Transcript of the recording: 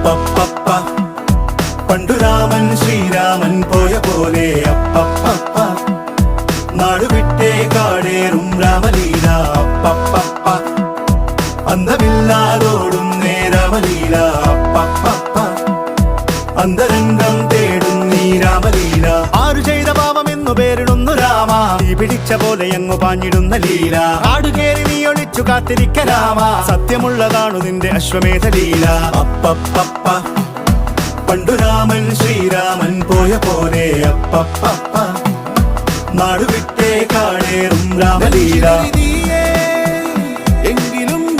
അപ്പപ്പപ്പ. പണ്ടു രാമൻ ശ്രീരാമൻ പോയ പോലെ അപ്പപ്പ നാടുവിട്ടേ കാടേറും രാമലീല അപ്പപ്പ അന്തമില്ലാതോടും നേരാമലീല അപ്പപ്പ അന്തരംഗം തേടും നീ രാമലീല. ആരു ചെയ്ത പാപമെന്നു പേരിടുന്നു രാമ. പിടിച്ച പോലെ എങ്ങു പാഞ്ഞിടുന്ന ലീല. ആടുകേറി നീ കാത്തു കാത്തിരിക്ക സത്യമുള്ളതാണു നിന്റെ അശ്വമേധ ലീല. അപ്പപ്പപ്പ. പണ്ടു രാമൻ ശ്രീരാമൻ പോയ പോലെ അപ്പപ്പപ്പ. നാടുവിട്ടേ കാണേറും രാമലീല. എങ്കിലും